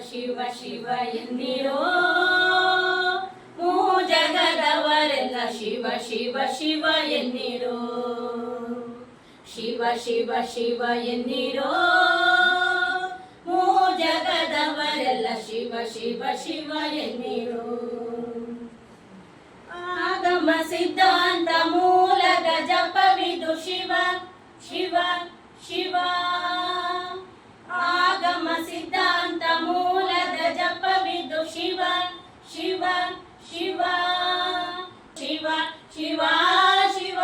ಶಿವ ಶಿವ ಎಂದಿರೋ ಮೂ ಜಗದವರೆಲ್ಲ ಶಿವ ಶಿವ ಶಿವ ಎನ್ನಿರೋ ಶಿವ ಶಿವ ಶಿವ ಎನ್ನಿರೋ ಮೂ ಜಗದವರೆಲ್ಲ ಶಿವ ಶಿವ ಶಿವ ಎನ್ನಿರೋ ಆಗಮ ಸಿದ್ಧಾಂತ ಮೂಲದ ಜಪವಿದು ಶಿವ ಶಿವ ಶಿವ ಆಗಮ ಸಿದ್ಧಾಂತ ಮೂಲದ ಜಪವಿದು ಶಿವ ಶಿವ ಶಿವ ಶಿವ ಶಿವ ಶಿವ.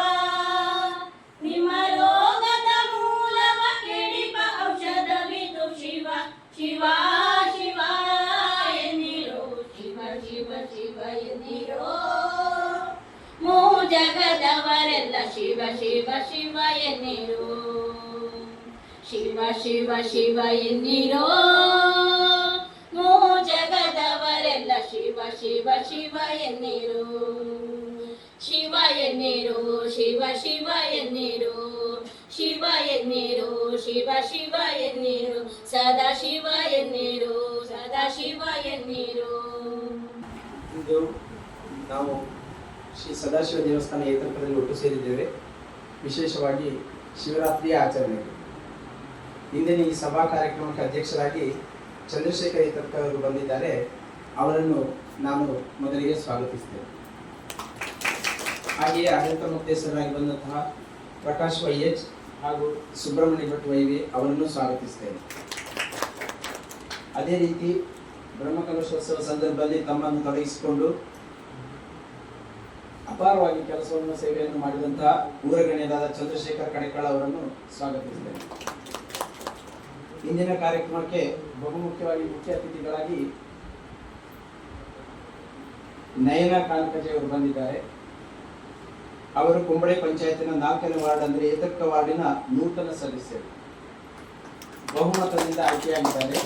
ನಿಮ್ಮ ರೋಗದ ಮೂಲವ ಕೆಡಿಪ ಔಷಧವಿದು ಶಿವ ಶಿವ ಶಿವ ಎಂದಿರೋ. ಶಿವ ಶಿವ ಶಿವ ಎಂದಿರೋ. ಮೂ ಜಗದವರೆಲ್ಲ ಶಿವ ಶಿವ ಶಿವ ಎನ್ನಿರೋ ಶಿವ ಶಿವ ಶಿವ ಎನ್ನಿರೋ? ಮೂ ಜಗದವರೆಲ್ಲ ಶಿವ ಶಿವ ಶಿವ ಎನ್ನಿರೋ? ಶಿವ ಎನ್ನಿರೋ? ಶಿವ ಶಿವ ಎನ್ನಿರೋ? ಶಿವ ಎನ್ನಿರೋ? ಶಿವ ಶಿವ ಎನ್ನಿರೋ? ಸದಾ ಶಿವ ಎನ್ನಿರೋ? ಸದಾ ಶಿವ ಎನ್ನಿರೋ? ನಾವು ಶ್ರೀ ಸದಾಶಿವ ದೇವಸ್ಥಾನ ಏತರ್ಕದಲ್ಲಿ ಒಟ್ಟು ಸೇರಿದ್ದೇವೆ. ವಿಶೇಷವಾಗಿ ಶಿವರಾತ್ರಿಯ ಆಚರಣೆಗೆ. ಇಂದಿನ ಈ ಸಭಾ ಕಾರ್ಯಕ್ರಮಕ್ಕೆ ಅಧ್ಯಕ್ಷರಾಗಿ ಚಂದ್ರಶೇಖರ್ ಏತರ್ಕ ಅವರು ಬಂದಿದ್ದಾರೆ. ಅವರನ್ನು ನಾನು ಮೊದಲಿಗೆ ಸ್ವಾಗತಿಸ್ತೇನೆ. ಹಾಗೆಯೇ ಆಡಳಿತ ಮುಖ್ಯಸ್ಥರಾಗಿ ಬಂದಂತಹ ಪ್ರಕಾಶ್ ವೈ ಎಚ್ ಹಾಗೂ ಸುಬ್ರಹ್ಮಣ್ಯ ಭಟ್ ವೈವಿ ಅವರನ್ನು ಸ್ವಾಗತಿಸ್ತೇನೆ. ಅದೇ ರೀತಿ ಬ್ರಹ್ಮಕಲಶೋತ್ಸವ ಸಂದರ್ಭದಲ್ಲಿ ತಮ್ಮನ್ನು ತೊಡಗಿಸಿಕೊಂಡು ಅಪಾರವಾಗಿ ಕೆಲಸವನ್ನು ಸೇವೆಯನ್ನು ಮಾಡಿದಂತಹ ಊರಗಣ್ಯರಾದ ಚಂದ್ರಶೇಖರ್ ಕಡೆಕಳ ಅವರನ್ನು ಸ್ವಾಗತಿಸಿದ್ದೇನೆ ಇಂದಿನ ಕಾರ್ಯಕ್ರಮಕ್ಕೆ ಬಹುಮುಖ್ಯವಾಗಿ ಮುಖ್ಯ ಅತಿಥಿಗಳಾಗಿ ನಯನ ಕಾನ್ಕಜೆ ಅವರು ಬಂದಿದ್ದಾರೆ. ಅವರು ಕುಂಬಳೆ ಪಂಚಾಯತಿನ ನಾಲ್ಕನೇ ವಾರ್ಡ್ ಅಂದರೆ ಏತಕ್ಕ ವಾರ್ಡಿನ ನೂತನ ಸದಸ್ಯರು. ಬಹುಮತದಿಂದ ಆಯ್ಕೆಯಾಗಿದ್ದಾರೆ.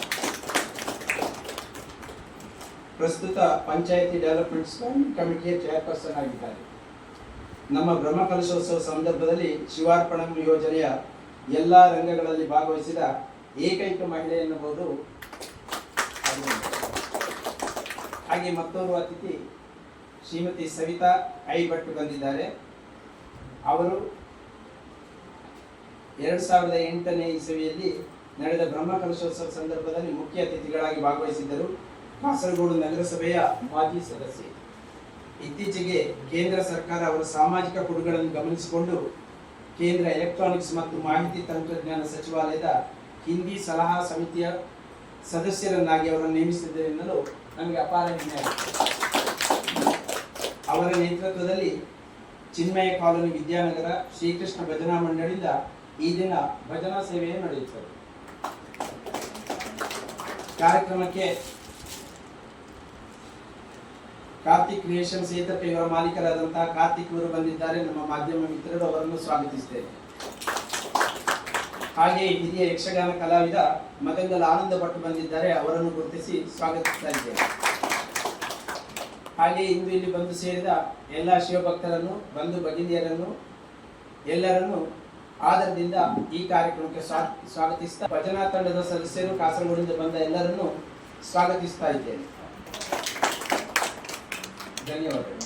ಪ್ರಸ್ತುತ ಪಂಚಾಯತಿ ಡೆವಲಪ್ಮೆಂಟ್ ಸ್ಟ್ಯಾಂಡಿಂಗ್ ಕಮಿಟಿಯ ಚೇರ್ಪರ್ಸನ್ ಆಗಿದ್ದಾರೆ. ನಮ್ಮ ಬ್ರಹ್ಮಕಲಶೋತ್ಸವ ಸಂದರ್ಭದಲ್ಲಿ ಶಿವಾರ್ಪಣಂ ಯೋಜನೆಯ ಎಲ್ಲ ರಂಗಗಳಲ್ಲಿ ಭಾಗವಹಿಸಿದ ಏಕೈಕ ಮಹಿಳೆ ಎನ್ನುವುದು. ಹಾಗೆ ಮತ್ತೋರ್ವ ಅತಿಥಿ ಶ್ರೀಮತಿ ಸವಿತಾ ಐ ಭಟ್ ಬಂದಿದ್ದಾರೆ. ಅವರು ಎರಡು ಸಾವಿರದ ಎಂಟನೇ ಇಸವಿಯಲ್ಲಿ ನಡೆದ ಬ್ರಹ್ಮಕಲಶೋತ್ಸವ ಸಂದರ್ಭದಲ್ಲಿ ಮುಖ್ಯ ಅತಿಥಿಗಳಾಗಿ ಭಾಗವಹಿಸಿದ್ದರು. ಕಾಸರಗೋಡು ನಗರಸಭೆಯ ಮಾಜಿ ಸದಸ್ಯೆ. ಇತ್ತೀಚೆಗೆ ಕೇಂದ್ರ ಸರ್ಕಾರ ಅವರ ಸಾಮಾಜಿಕ ಕೊಡುಗೆಗಳನ್ನು ಗಮನಿಸಿಕೊಂಡು ಕೇಂದ್ರ ಎಲೆಕ್ಟ್ರಾನಿಕ್ಸ್ ಮತ್ತು ಮಾಹಿತಿ ತಂತ್ರಜ್ಞಾನ ಸಚಿವಾಲಯದ ಹಿಂದಿ ಸಲಹಾ ಸಮಿತಿಯ ಸದಸ್ಯರನ್ನಾಗಿ ಅವರನ್ನು ನೇಮಿಸಿದ್ದೇನೆ ಎನ್ನಲು ನಮಗೆ ಅಪಾರ ಹೆಮ್ಮೆ. ಅವರ ನೇತೃತ್ವದಲ್ಲಿ ಚಿನ್ಮಯ ಕಾಲೋನಿ ವಿದ್ಯಾನಗರ ಶ್ರೀಕೃಷ್ಣ ಭಜನಾ ಮಂಡಳಿಯಿಂದ ಈ ದಿನ ಭಜನಾ ಸೇವೆಯೇ ನಡೆಯುತ್ತದೆ. ಕಾರ್ಯಕ್ರಮಕ್ಕೆ ಕಾರ್ತಿಕ್ ಕ್ರಿಯೇಷನ್ ಸೇತಪ್ಪ ಇವರ ಮಾಲೀಕರಾದಂತಹ ಕಾರ್ತಿಕ್ ಇವರು ಬಂದಿದ್ದಾರೆ. ನಮ್ಮ ಮಾಧ್ಯಮ ಮಿತ್ರರು ಅವರನ್ನು ಸ್ವಾಗತಿಸ್ತೇನೆ. ಹಾಗೆ ಹಿರಿಯ ಯಕ್ಷಗಾನ ಕಲಾವಿದ ಮಗಂಗಲ್ ಆನಂದ ಭಟ್ ಬಂದಿದ್ದಾರೆ, ಅವರನ್ನು ಗುರುತಿಸಿ ಸ್ವಾಗತಿಸ್ತಾ ಇದ್ದೇನೆ. ಹಾಗೆ ಇಂದು ಇಲ್ಲಿ ಬಂದು ಸೇರಿದ ಎಲ್ಲ ಶಿವಭಕ್ತರನ್ನು, ಬಂಧು ಭಗಿನಿಯರನ್ನು, ಎಲ್ಲರನ್ನು ಆದರದಿಂದ ಈ ಕಾರ್ಯಕ್ರಮಕ್ಕೆ ಸ್ವಾ- ಸ್ವಾಗತಿಸ್ತಾ, ಭಜನಾ ತಂಡದ ಸದಸ್ಯರು ಕಾಸರಗೋಡಿಂದ ಬಂದ ಎಲ್ಲರನ್ನು ಸ್ವಾಗತಿಸ್ತಾ ಇದ್ದೇನೆ. ಧನ್ಯವಾದಗಳು.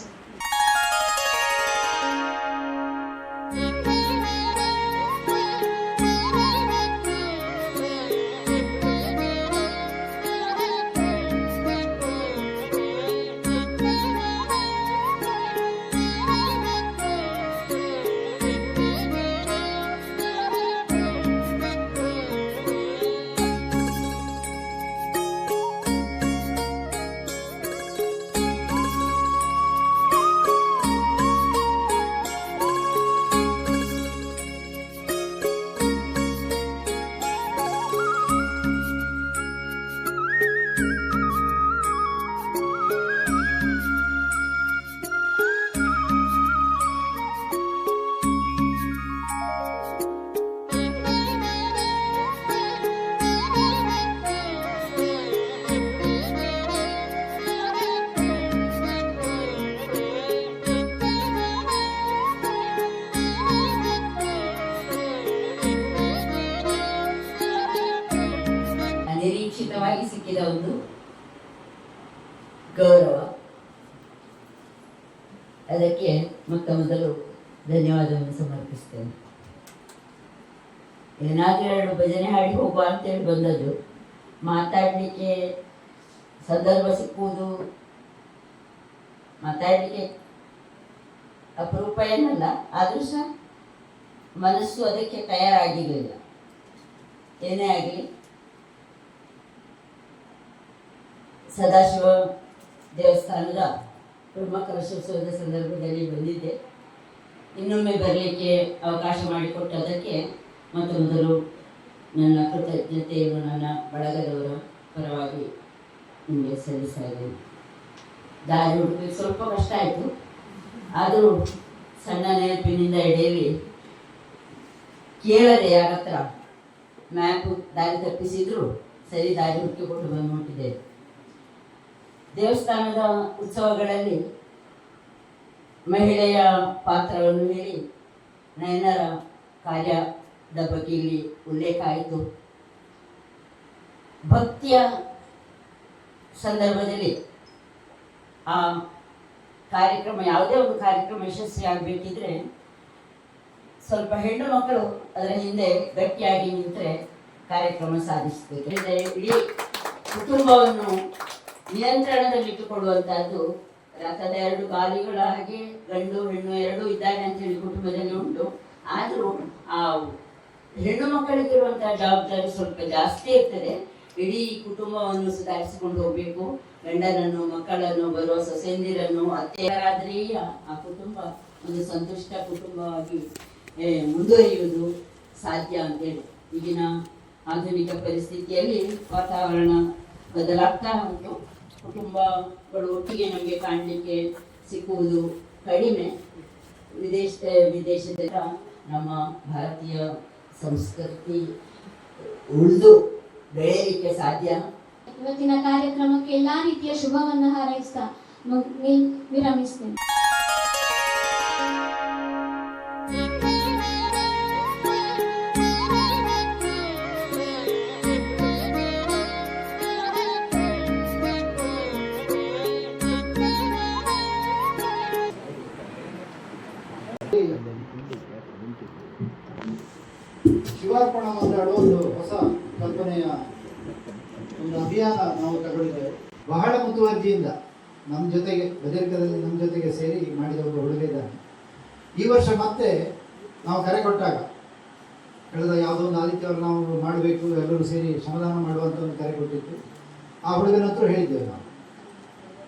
ಮೊತ್ತ ಮೊದಲು ಧನ್ಯವಾದವನ್ನು ಸಮರ್ಪಿಸ್ತೇನೆ. ಏನಾದರೂ ಎರಡು ಭಜನೆ ಹಾಡಿ ಹೋಗುವ ಅಂತೇಳಿ ಬಂದದ್ದು. ಮಾತಾಡಲಿಕ್ಕೆ ಸಂದರ್ಭ ಸಿಕ್ಕುವುದು ಮಾತಾಡಲಿಕ್ಕೆ ಅಪರೂಪ ಏನಲ್ಲ, ಆದರೂ ಸಹ ಮನಸ್ಸು ಅದಕ್ಕೆ ತಯಾರಾಗಿರಲಿಲ್ಲ. ಏನೇ ಆಗಲಿ, ಸದಾಶಿವ ದೇವಸ್ಥಾನದ ಬ್ರಹ್ಮಕಲಶೋತ್ಸವದ ಸಂದರ್ಭದಲ್ಲಿ ಬಂದಿದ್ದೆ. ಇನ್ನೊಮ್ಮೆ ಬರಲಿಕ್ಕೆ ಅವಕಾಶ ಮಾಡಿಕೊಟ್ಟದಕ್ಕೆ ಮೊದಲು ನನ್ನ ಕೃತಜ್ಞತೆಯನ್ನು ನನ್ನ ಬಳಗದವರ ಪರವಾಗಿ ನಿಮಗೆ ಸಲ್ಲಿಸ್ತಾ ಇದ್ದೇನೆ. ದಾರಿ ಹುಡುಕಲಿಕ್ಕೆ ಸ್ವಲ್ಪ ಕಷ್ಟ ಆಯಿತು. ಆದರೂ ಸಣ್ಣ ನೆನಪಿನಿಂದ ಹಿಡಿಯಲಿ, ಕೇಳದೆ ಯಾರ ಹತ್ರ ಮ್ಯಾಪ್ ದಾರಿ ತಪ್ಪಿಸಿದ್ರು ಸರಿ ದಾರಿ ಹುಡುಕಿಕೊಂಡು ಬಂದು ದೇವಸ್ಥಾನದ ಉತ್ಸವಗಳಲ್ಲಿ ಮಹಿಳೆಯ ಪಾತ್ರವನ್ನು ಹೇಳಿ ನಯನರ ಕಾರ್ಯದ ಬಗ್ಗೆ ಇಲ್ಲಿ ಉಲ್ಲೇಖ ಆಯಿತು. ಭಕ್ತಿಯ ಸಂದರ್ಭದಲ್ಲಿ ಆ ಕಾರ್ಯಕ್ರಮ, ಯಾವುದೇ ಒಂದು ಕಾರ್ಯಕ್ರಮ ಯಶಸ್ವಿ ಆಗಬೇಕಿದ್ರೆ ಸ್ವಲ್ಪ ಹೆಣ್ಣು ಮಕ್ಕಳು ಅದರ ಹಿಂದೆ ಗಟ್ಟಿಯಾಗಿ ನಿಂತರೆ ಕಾರ್ಯಕ್ರಮ ಸಾಧಿಸಬೇಕು. ಇಡೀ ಕುಟುಂಬವನ್ನು ನಿಯಂತ್ರಣದಲ್ಲಿಟ್ಟುಕೊಳ್ಳುವಂತಹದ್ದು ರಥದ ಎರಡು ಗಾಲಿಗಳ ಹಾಗೆ ಗಂಡು, ಹೆಣ್ಣು ಎರಡು ಇದ್ದಾರೆ ಅಂತ ಹೇಳಿ ಕುಟುಂಬದಲ್ಲಿ ಉಂಟು. ಆದರೂ ಆ ಹೆಣ್ಣು ಮಕ್ಕಳಿಗಿರುವಂತಹ ಜವಾಬ್ದಾರಿ ಸ್ವಲ್ಪ ಜಾಸ್ತಿ ಇರ್ತದೆ. ಇಡೀ ಕುಟುಂಬವನ್ನು ಸುಧಾರಿಸಿಕೊಂಡು ಹೋಗ್ಬೇಕು. ಗಂಡನನ್ನು, ಮಕ್ಕಳನ್ನು, ಬರುವ ಸೊಸೆಂದಿರನ್ನು ಅತ್ತೆಯರಾದ್ರೆ ಆ ಕುಟುಂಬ ಒಂದು ಸಂತುಷ್ಟ ಕುಟುಂಬವಾಗಿ ಮುಂದುವರಿಯುವುದು ಸಾಧ್ಯ ಅಂತೇಳಿ ಈಗಿನ ಆಧುನಿಕ ಪರಿಸ್ಥಿತಿಯಲ್ಲಿ ವಾತಾವರಣ ಬದಲಾಗ್ತಾ ಉಂಟು. ಕುಟುಂಬಗಳು ಒಟ್ಟಿಗೆ ನಮಗೆ ಕಾಣಲಿಕ್ಕೆ ಸಿಕ್ಕುವುದು ಕಡಿಮೆ. ವಿದೇಶ ವಿದೇಶದ ನಮ್ಮ ಭಾರತೀಯ ಸಂಸ್ಕೃತಿ ಉಳಿದು ಬೆಳೆಯಲಿಕ್ಕೆ ಸಾಧ್ಯ. ಇವತ್ತಿನ ಕಾರ್ಯಕ್ರಮಕ್ಕೆ ಎಲ್ಲಾ ರೀತಿಯ ಶುಭವನ್ನು ಹಾರೈಸ್ತಾ ವಿರಮಿಸ್ತೇನೆ. ಶಿವಾರ್ಪಣ ಮಾತಾಡುವ ಒಂದು ಹೊಸ ಕಲ್ಪನೆಯ ಒಂದು ಅಭಿಯಾನ ನಾವು ತಗೊಂಡಿದ್ದೇವೆ. ಬಹಳ ಮುತುವರ್ಜಿಯಿಂದ ನಮ್ಮ ಜೊತೆಗೆ ಬದರಿಕದಲ್ಲಿ ನಮ್ಮ ಜೊತೆಗೆ ಸೇರಿ ಮಾಡಿದ ಒಬ್ಬ ಹುಡುಗ ಇದ್ದಾನೆ ಈ ವರ್ಷ ಮತ್ತೆ ನಾವು ಕರೆ ಕೊಟ್ಟಾಗ, ಕಳೆದ ಯಾವುದೋ ಒಂದು ಆದಿತ್ಯವಾರ ನಾವು ಮಾಡಬೇಕು, ಎಲ್ಲರೂ ಸೇರಿ ಶ್ರಮದಾನ ಮಾಡುವಂಥ ಒಂದು ಕರೆ ಕೊಟ್ಟಿತ್ತು. ಆ ಹುಡುಗನ ಹತ್ರ ಹೇಳಿದ್ದೇವೆ ನಾವು.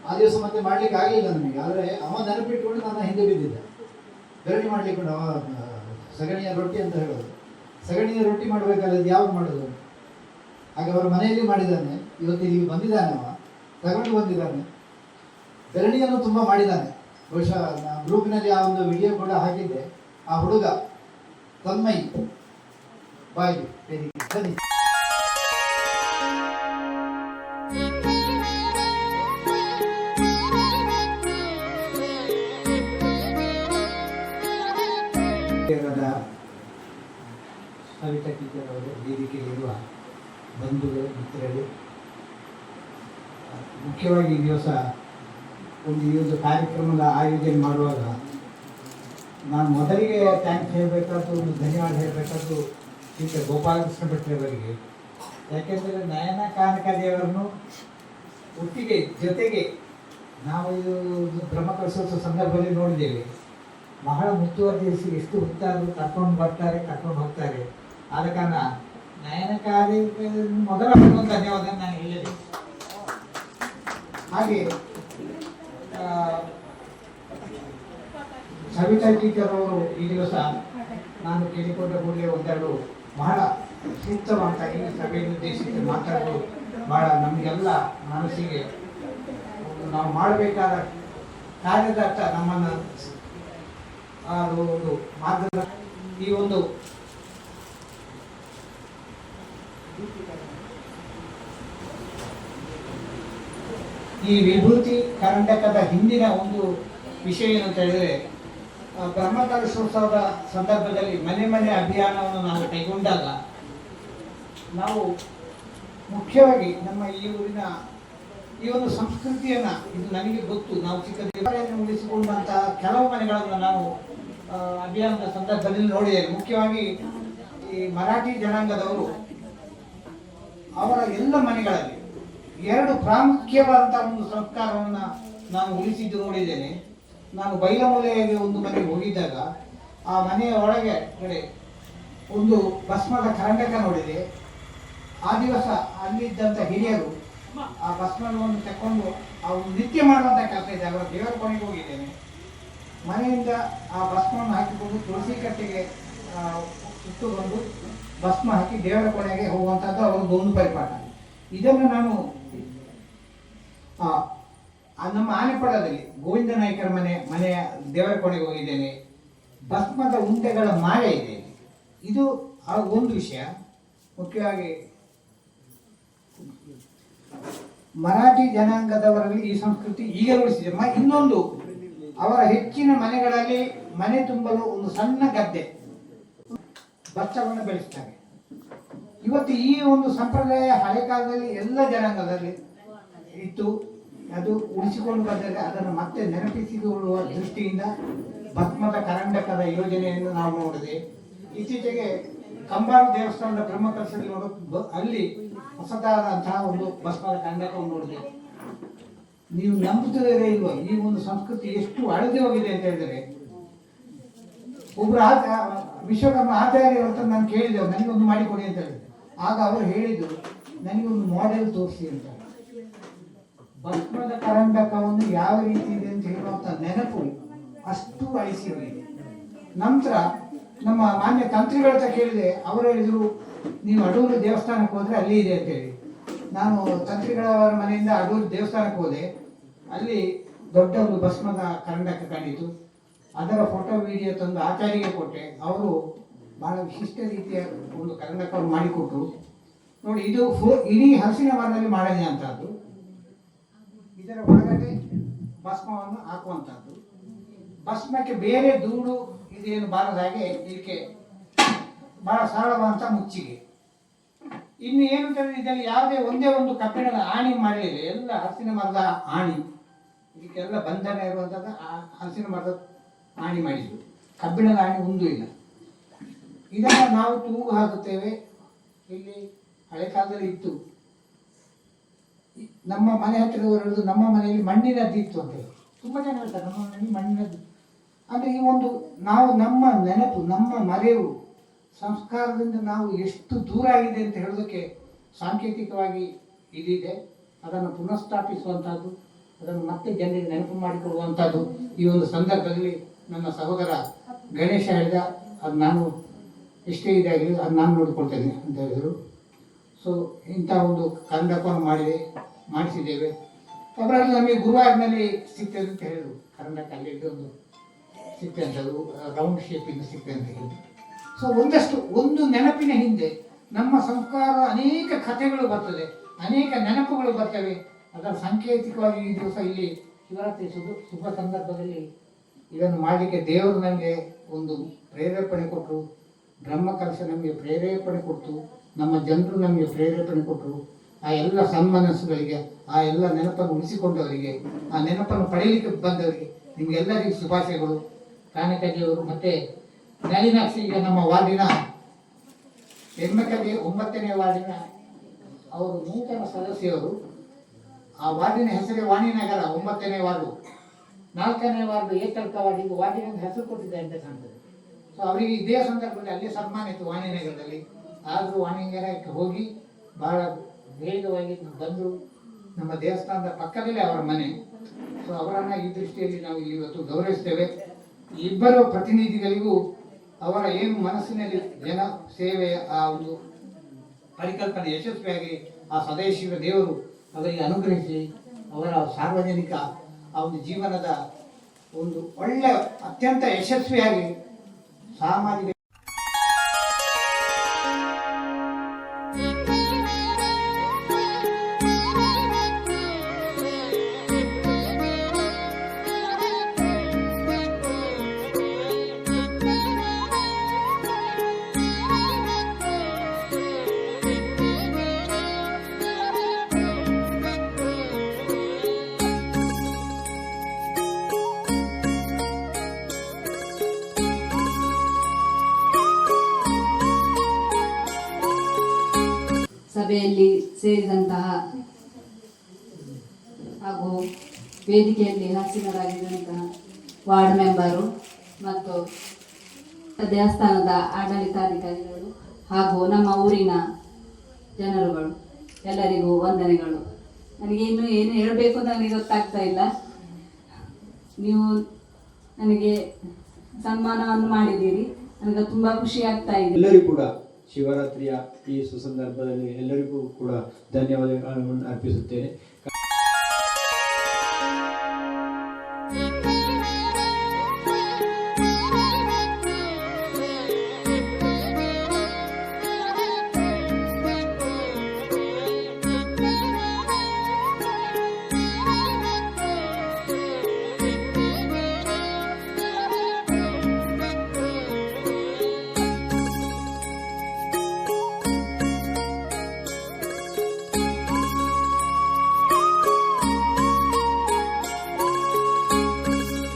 ಆ ದಿವಸ ಮತ್ತೆ ಮಾಡ್ಲಿಕ್ಕೆ ಆಗಲಿಲ್ಲ ನನಗೆ ಆದರೆ ಅವ ನೆನಪಿಟ್ಕೊಂಡು ನನ್ನ ಹಿಂದೆ ಬಿದ್ದಿದ್ದ. ಬೆರಣಿ ಮಾಡ್ಲಿಕ್ಕೆ ಅವ ಸಗಣಿಯ ರೊಟ್ಟಿ ಅಂತ ಹೇಳೋದು. ಸಗಣಿಯ ರೊಟ್ಟಿ ಮಾಡಬೇಕಾದ್ರೆ ಯಾವಾಗ ಮಾಡೋದು? ಆಗ ಅವರ ಮನೆಯಲ್ಲಿ ಮಾಡಿದ್ದಾನೆ, ಇವತ್ತು ಇಲ್ಲಿ ಬಂದಿದ್ದಾನೆ ಅವ, ತಗೊಂಡು ಬಂದಿದ್ದಾನೆ. ಬೆರಣಿಯನ್ನು ತುಂಬ ಮಾಡಿದ್ದಾನೆ. ಬಹುಶಃ ಗ್ರೂಪ್ನಲ್ಲಿ ಆ ಒಂದು ವಿಡಿಯೋ ಕೂಡ ಹಾಕಿದ್ದೆ. ಆ ಹುಡುಗ ತನ್ಮೈ ಬಾಯಿ ಬನ್ನಿ ಸವಿತಾ ಟೀಚರ್ ವೇದಿಕೆಯಲ್ಲಿರುವ ಬಂಧುಗಳು ಮಿತ್ರರು. ಮುಖ್ಯವಾಗಿ ಈ ದಿವಸ ಒಂದು ಈ ಒಂದು ಕಾರ್ಯಕ್ರಮದ ಆಯೋಜನೆ ಮಾಡುವಾಗ ನಾನು ಮೊದಲಿಗೆ ಥ್ಯಾಂಕ್ಸ್ ಹೇಳಬೇಕಾದ್ದು, ಒಂದು ಧನ್ಯವಾದ ಹೇಳಬೇಕಾದ್ದು ಟೀಚರ್ ಗೋಪಾಲಕೃಷ್ಣ ಭಟ್ರವರಿಗೆ ಯಾಕೆಂದರೆ ನಯನ ಕಾನಕದೇವರನ್ನು ಒಟ್ಟಿಗೆ, ಜೊತೆಗೆ ನಾವು ಇದು ಬ್ರಹ್ಮಕಲಶೋತ್ಸವ ಸಂದರ್ಭದಲ್ಲಿ ನೋಡಿದ್ದೇವೆ. ಬಹಳ ಮುತುವರ್ಜಿಸಿ ಎಷ್ಟು ಹೊತ್ತಾದರೂ ಕರ್ಕೊಂಡು ಬರ್ತಾರೆ, ಕರ್ಕೊಂಡು ಹೋಗ್ತಾರೆ. ಆದ ಕಾರಣ ನಯನಕಾರಿ ಮೊದಲ ಒಂದು ಧನ್ಯವಾದ ನಾನು ಹೇಳಿದೆ ಹಾಗೆ ಸವಿತಾ ಟೀಚರ್ ಅವರು ಈ ದಿವಸ ನಾನು ಕೇಳಿಕೊಂಡ ಕೂಡಲೇ ಒಂದೆರಡು ಬಹಳ ಸೂಕ್ತವಾದ ಈ ಸಭೆಯನ್ನು ಉದ್ದೇಶಿಸಿ ಮಾತಾಡಲು ಬಹಳ ನಮಗೆಲ್ಲ ಮನಸ್ಸಿಗೆ ನಾವು ಮಾಡಬೇಕಾದ ಕಾರ್ಯದತ್ತ ನಮ್ಮನ್ನು ಆ, ಒಂದು ಮಾರ್ಗದ ಈ ಒಂದು ಈ ವಿಭೂತಿ ಕರ್ನಾಟಕದ ಹಿಂದಿನ ಒಂದು ವಿಷಯ ಏನು ಅಂತ ಹೇಳಿದ್ರೆ ಬ್ರಹ್ಮಕಲಶೋತ್ಸವದ ಸಂದರ್ಭದಲ್ಲಿ ಮನೆ ಮನೆ ಅಭಿಯಾನವನ್ನು ನಾವು ಕೈಗೊಂಡಾಗ ನಾವು ಮುಖ್ಯವಾಗಿ ನಮ್ಮ ಈ ಊರಿನ ಈ ಒಂದು ಸಂಸ್ಕೃತಿಯನ್ನ ಇದು ನನಗೆ ಗೊತ್ತು. ನಾವು ಚಿಕ್ಕದಿಂದ ಉಳಿಸಿಕೊಂಡಂತಹ ಕೆಲವು ಮನೆಗಳನ್ನು ನಾವು ಅಭಿಯಾನದ ಸಂದರ್ಭದಲ್ಲಿ ನೋಡಿದ್ದೇವೆ. ಮುಖ್ಯವಾಗಿ ಈ ಮರಾಠಿ ಜನಾಂಗದವರು ಅವರ ಎಲ್ಲ ಮನೆಗಳಲ್ಲಿ ಎರಡು ಪ್ರಾಮುಖ್ಯವಾದಂತಹ ಒಂದು ಸಂಸ್ಕಾರವನ್ನು ನಾನು ಉಳಿಸಿದ್ದು ನೋಡಿದ್ದೇನೆ. ನಾನು ಬೈಲಮೂಲೆಯಲ್ಲಿ ಒಂದು ಮನೆಗೆ ಹೋಗಿದ್ದಾಗ ಆ ಮನೆಯ ಒಳಗೆ ಕಡೆ ಒಂದು ಭಸ್ಮದ ಕರಂಡಕ ನೋಡಿದೆ. ಆ ದಿವಸ ಅಲ್ಲಿದ್ದಂಥ ಹಿರಿಯರು ಆ ಭಸ್ಮವನ್ನು ತಕೊಂಡು ಒಂದು ನಿತ್ಯ ಮಾಡುವಂಥ ಕೆಲಸ ಇದೆ. ಅವರ ದೇವರ ಕೊನೆಗೆ ಹೋಗಿದ್ದೇನೆ. ಮನೆಯಿಂದ ಆ ಭಸ್ಮವನ್ನು ಹಾಕಿಕೊಂಡು ತುಳಸಿ ಕಟ್ಟೆಗೆ ಸುತ್ತುಕೊಂಡು ಭಸ್ಮ ಹಾಕಿ ದೇವರ ಕೊನೆಗೆ ಹೋಗುವಂಥದ್ದು ಅವರದ್ದು ಒಂದು ಪರಿಪಾಠ. ಇದನ್ನು ನಾನು ನಮ್ಮ ಆನೆಪಡದಲ್ಲಿ ಗೋವಿಂದ ನಾಯಕರ ಮನೆ, ಮನೆಯ ದೇವರ ಕೊನೆಗೆ ಹೋಗಿದ್ದೇನೆ. ಭಸ್ಮದ ಉಂಟೆಗಳ ಮಾಲೆ ಇದೆ. ಇದು ಒಂದು ವಿಷಯ. ಮುಖ್ಯವಾಗಿ ಮರಾಠಿ ಜನಾಂಗದವರಲ್ಲಿ ಈ ಸಂಸ್ಕೃತಿ ಈಗ ಉಳಿಸಿದೆ ಇನ್ನೊಂದು, ಅವರ ಹೆಚ್ಚಿನ ಮನೆಗಳಲ್ಲಿ ಮನೆ ತುಂಬಲು ಒಂದು ಸಣ್ಣ ಗದ್ದೆ. ಭತ್ತವನ್ನು ಬೆಳೆಸ್ತಾರೆ. ಇವತ್ತು ಈ ಒಂದು ಸಂಪ್ರದಾಯ ಹಳೆ ಕಾಲದಲ್ಲಿ ಎಲ್ಲ ಜನಾಂಗದಲ್ಲಿ ಇತ್ತು. ಅದು ಉಳಿಸಿಕೊಂಡು ಬಂದರೆ ಅದನ್ನು ಮತ್ತೆ ನೆನಪಿಸಿಕೊಳ್ಳುವ ದೃಷ್ಟಿಯಿಂದ ಭಸ್ಮದ ಕರಂಡಕದ ಯೋಜನೆಯನ್ನು ನಾವು ನೋಡಿದೆ. ಇತ್ತೀಚೆಗೆ ಕಂಬಾರ ದೇವಸ್ಥಾನದ ಬ್ರಹ್ಮಕಲಶದಲ್ಲಿ ನೋಡೋ, ಬ- ಅಲ್ಲಿ ಹೊಸದಾದಂತಹ ಒಂದು ಭಸ್ಮದ ಕರಂಡಕವನ್ನು ನೋಡಿದೆ. ನೀವು ನಂಬುತ್ತಿದ್ದೀರಾ ಇಲ್ವೋ? ಈ ಒಂದು ಸಂಸ್ಕೃತಿ ಎಷ್ಟು ಅಳದೆ ಹೋಗಿದೆ ಅಂತ ಹೇಳಿದರೆ ಒಬ್ರು ಆತ ವಿಶ್ವಕರ್ಮ ಆಚಾರ್ಯ ಅಂತ ನಾನು ಕೇಳಿದೆ ನನಗೆ ಒಂದು ಮಾಡಿಕೊಡಿ ಅಂತ ಹೇಳಿ ಆಗ ಅವರು ಹೇಳಿದ್ರು ನನಗೆ ಒಂದು ಮಾಡೆಲ್ ತೋರಿಸಿ ಅಂತ. ಭಸ್ಮದ ಕರಂಡಕವನ್ನು ಯಾವ ರೀತಿ ಇದೆ ಅಂತ ಹೇಳುವಂಥ ನೆನಪು ಅಷ್ಟು ಹೋಗಿದೆ ನಂತರ ನಮ್ಮ ಮಾನ್ಯ ತಂತ್ರಿಗಳ ಹತ್ರ ಕೇಳಿದೆ, ಅವರು ಹೇಳಿದರು ನೀವು ಅಡೂರು ದೇವಸ್ಥಾನಕ್ಕೆ ಹೋದರೆ ಅಲ್ಲಿ ಇದೆ ಅಂತ ಹೇಳಿ. ನಾನು ತಂತ್ರಿಗಳವರ ಮನೆಯಿಂದ ಅಡೂರು ದೇವಸ್ಥಾನಕ್ಕೆ ಹೋದೆ. ಅಲ್ಲಿ ದೊಡ್ಡ ಒಂದು ಭಸ್ಮದ ಕರಂಡಕ ಕಂಡಿತು ಅದರ ಫೋಟೋ ವಿಡಿಯೋ ತಂದು ಆಚಾರ್ಯಗೆ ಕೊಟ್ಟೆ. ಅವರು ಬಹಳ ವಿಶಿಷ್ಟ ರೀತಿಯ ಒಂದು ಕರಂಡಕವನ್ನು ಮಾಡಿಕೊಟ್ರು. ನೋಡಿ, ಇದು ಇಡೀ ಹಸಿನ ಮರದಲ್ಲಿ ಅಂತದ್ದು. ಇದರ ಒಳಗಡೆ ಭಸ್ಮವನ್ನು ಹಾಕುವಂಥದ್ದು ಭಸ್ಮಕ್ಕೆ ಬೇರೆ ಧೂಳು ಇದೇನು ಬಾರದ ಹಾಗೆ ಇದಕ್ಕೆ ಬಹಳ ಸರಳವಾದಂಥ ಮುಚ್ಚಿಗೆ. ಇನ್ನು ಏನು ಇದರಲ್ಲಿ ಯಾವುದೇ ಒಂದೇ ಒಂದು ಕಬ್ಬಿಣದ ಆಣಿ ಮಾಡಲಿಲ್ಲ. ಎಲ್ಲ ಹಸಿನ ಮರದ ಆಣಿ. ಇದಕ್ಕೆಲ್ಲ ಬಂಧನ ಇರುವಂಥದ್ದು ಆ ಹಸಿನ ಮರದ ಆಣಿ ಮಾಡಿದರು. ಕಬ್ಬಿಣದ ಆಣಿ ಒಂದು ಇಲ್ಲ. ಇದನ್ನು ನಾವು ತೂಗು ಹಾಕುತ್ತೇವೆ. ಇಲ್ಲಿ ಹಳೆ ಕಾಲದಲ್ಲಿ ಇತ್ತು. ನಮ್ಮ ಮನೆ ಹತ್ತಿರದವರು ನಮ್ಮ ಮನೆಯಲ್ಲಿ ಮಣ್ಣಿನದ್ದು ಇತ್ತು ಅಂತ ಹೇಳಿ. ತುಂಬ ಜನ ಹೇಳ್ತಾರೆ, ನಮ್ಮ ಮನೆಯಲ್ಲಿ ಮಣ್ಣಿನದ್ದು. ಅಂದರೆ ಈ ಒಂದು ನಾವು ನಮ್ಮ ನೆನಪು, ನಮ್ಮ ಮರೆವು, ಸಂಸ್ಕಾರದಿಂದ ನಾವು ಎಷ್ಟು ದೂರ ಆಗಿದೆ ಅಂತ ಹೇಳೋದಕ್ಕೆ ಸಾಂಕೇತಿಕವಾಗಿ ಇದಿದೆ. ಅದನ್ನು ಪುನಃಸ್ಥಾಪಿಸುವಂಥದ್ದು ಅದನ್ನು ಮತ್ತೆ ಜನರಿಗೆ ನೆನಪು ಮಾಡಿಕೊಡುವಂಥದ್ದು ಈ ಒಂದು ಸಂದರ್ಭದಲ್ಲಿ ನನ್ನ ಸಹೋದರ ಗಣೇಶ ಹೇಳಿದ, ಅದು ನಾನು ಎಷ್ಟೇ ಇದಾಗಲಿ ಅದು ನಾನು ನೋಡಿಕೊಳ್ತೇನೆ ಅಂತ ಹೇಳಿದರು. ಸೊ ಇಂಥ ಒಂದು ಕನ್ನಡಕವನ್ನು ಮಾಡಿದೆ, ಮಾಡಿಸಿದ್ದೇವೆ. ಅದರಲ್ಲಿ ನಮಗೆ ಗುರುವಾರಿನಲ್ಲಿ ಸಿಗ್ತದೆ ಅಂತ ಹೇಳಿದರು. ಕರ್ನಾಟಕ ಅಲ್ಲಿ ಒಂದು ಸಿಗ್ತದೆ ಅಂತ ರೌಂಡ್ ಶೇಪಿಂದ ಸಿಗ್ತದೆ ಅಂತ ಹೇಳಿದರು. ಸೊ ಒಂದಷ್ಟು, ಒಂದು ನೆನಪಿನ ಹಿಂದೆ ನಮ್ಮ ಸಂಸ್ಕಾರ ಅನೇಕ ಕಥೆಗಳು ಬರ್ತದೆ, ಅನೇಕ ನೆನಪುಗಳು ಬರ್ತವೆ. ಅದರ ಸಾಂಕೇತಿಕವಾಗಿ ಈ ದಿವಸ ಇಲ್ಲಿ ಶಿವರಾತ್ರಿ ಶುಭ ಸಂದರ್ಭದಲ್ಲಿ ಇದನ್ನು ಮಾಡಲಿಕ್ಕೆ ದೇವರು ನಮಗೆ ಒಂದು ಪ್ರೇರೇಪಣೆ ಕೊಟ್ಟರು ಬ್ರಹ್ಮಕಲಶ ನಮಗೆ ಪ್ರೇರೇಪಣೆ ಕೊಟ್ಟು ನಮ್ಮ ಜನರು ನಮಗೆ ಪ್ರೇರೇಪಣೆ ಕೊಟ್ಟರು ಆ ಎಲ್ಲ ಸನ್ಮನಸ್ಸುಗಳಿಗೆ, ಆ ಎಲ್ಲ ನೆನಪನ್ನು ಉಳಿಸಿಕೊಂಡವರಿಗೆ, ಆ ನೆನಪನ್ನು ಪಡೆಯಲಿಕ್ಕೆ ಬಂದವರಿಗೆ ನಿಮಗೆಲ್ಲರಿಗೂ ಶುಭಾಶಯಗಳು. ಕಾಣಿಕಜಿಯವರು ಮತ್ತೆ ನಳಿನಾಕ್ಷಿ ಈಗ ನಮ್ಮ ವಾರ್ಡಿನ ಹೆಮ್ಮಕಗೆ ಒಂಬತ್ತನೇ ವಾರ್ಡಿನ ಅವರು ನೂತನ ಸದಸ್ಯರು. ಆ ವಾರ್ಡಿನ ಹೆಸರೇ ವಾಣಿನಗರ, ಒಂಬತ್ತನೇ ವಾರ್ಡು. ನಾಲ್ಕನೇ ವಾರ್ಡ್ ಏಕಲ್ಕ ವಾರ್ಡ್ ಇದು ವಾರ್ಡಿನ ಹೆಸರು ಕೊಟ್ಟಿದ್ದಾರೆ ಅಂತ ಕಾಣ್ತದೆ. ಸೊ ಅವರಿಗೆ ಇದೇ ಸಂದರ್ಭದಲ್ಲಿ ಅಲ್ಲೇ ಸನ್ಮಾನ ಇತ್ತು ವಾಣಿನಗರದಲ್ಲಿ. ಆದರೂ ವಾಣಿನಗರಕ್ಕೆ ಹೋಗಿ ಬಹಳ ವೇಗವಾಗಿ ಬಂದರು ನಮ್ಮ ದೇವಸ್ಥಾನದ ಪಕ್ಕದಲ್ಲೇ ಅವರ ಮನೆ. ಸೊ ಅವರನ್ನು ಈ ದೃಷ್ಟಿಯಲ್ಲಿ ನಾವು ಇವತ್ತು ಗೌರವಿಸ್ತೇವೆ. ಇಬ್ಬರು ಪ್ರತಿನಿಧಿಗಳಿಗೂ ಅವರ ಏನು ಮನಸ್ಸಿನಲ್ಲಿ ಜನ ಸೇವೆಯ ಆ ಒಂದು ಪರಿಕಲ್ಪನೆ ಯಶಸ್ವಿಯಾಗಿ ಆ ಸದಾಶಿವ ದೇವರು ಅವರಿಗೆ ಅನುಗ್ರಹಿಸಿ ಅವರ ಸಾರ್ವಜನಿಕ ಒಂದು ಜೀವನದ ಒಂದು ಒಳ್ಳೆಯ ಅತ್ಯಂತ ಯಶಸ್ವಿಯಾಗಿ ಸಾಮಾಜಿಕ ಸಭೆಯಲ್ಲಿ ಸೇರಿದಂತಹ ಹಾಗೂ ವೇದಿಕೆಯಲ್ಲಿ ಹಾಸಿಗರಾಗಿದ್ದಂತಹ ವಾರ್ಡ್ ಮೆಂಬರು ಮತ್ತು ದೇವಸ್ಥಾನದ ಆಡಳಿತಾಧಿಕಾರಿಗಳು ಹಾಗೂ ನಮ್ಮ ಊರಿನ ಜನರುಗಳು, ಎಲ್ಲರಿಗೂ ವಂದನೆಗಳು. ನನಗೆ ಇನ್ನು ಏನು ಹೇಳಬೇಕು ಅಂತ ನನಗೆ ಗೊತ್ತಾಗ್ತಾ ಇಲ್ಲ. ನೀವು ನನಗೆ ಸನ್ಮಾನವನ್ನು ಮಾಡಿದ್ದೀರಿ. ನನಗೆ ತುಂಬ ಖುಷಿ ಆಗ್ತಾ ಇದೆ. ಎಲ್ಲರಿಗೂ ಕೂಡ. ಶಿವರಾತ್ರಿಯ ಈ ಸುಸಂದರ್ಭದಲ್ಲಿ ಎಲ್ಲರಿಗೂ ಕೂಡ ಧನ್ಯವಾದಗಳನ್ನು ಅರ್ಪಿಸುತ್ತೇನೆ.